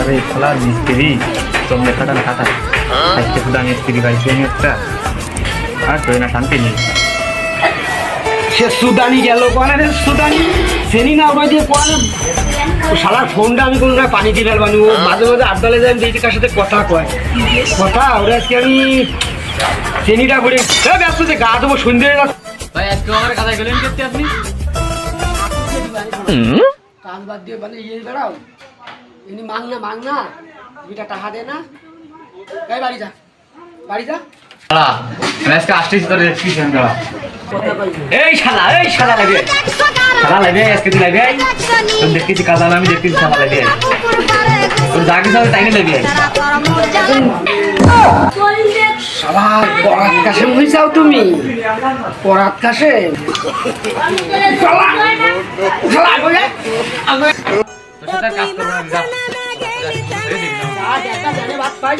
আরে মিস্ত্রি আজকে শুধু আমি মিস্ত্রি পাইছি আমি একটা। আর তো না শান্তি নেই। সে সুদানি গেল কোয়ানে রে সুদানি? সেনি না ওই দিয়ে কোয়ানে? শালার ফোনটা আমি কোনো না পানি দিয়ে ফেলবানি ও মাঝে মাঝে আড্ডালে যাই দিদি কার সাথে কথা কয়। কথা ওরা আজকে আমি সেনিটা করে ব্যস্ত যে গা দেবো সন্ধে হয়ে যাচ্ছে। ভাই আজকে আমার কাছে গেলেন কেতে আপনি? কাজ বাদ দিয়ে মানে ইয়ে বেড়াও মাং না মাং দে না। এই বাড়ি যা। বাড়ি যা। এই শালা এই শালা লাগে। শালা লাগে আজকে তুই লাগে। তোর দেখতেছি কাজ আমি দেখতেছি শালা লাগে। তোর যা কিছু হবে তাই নিয়ে লাগে? শালা পরাত কাশে হয়ে যাও তুমি। পরাত কাশে শালা শালা আগে যা আগে তোর সাথে আর কাজ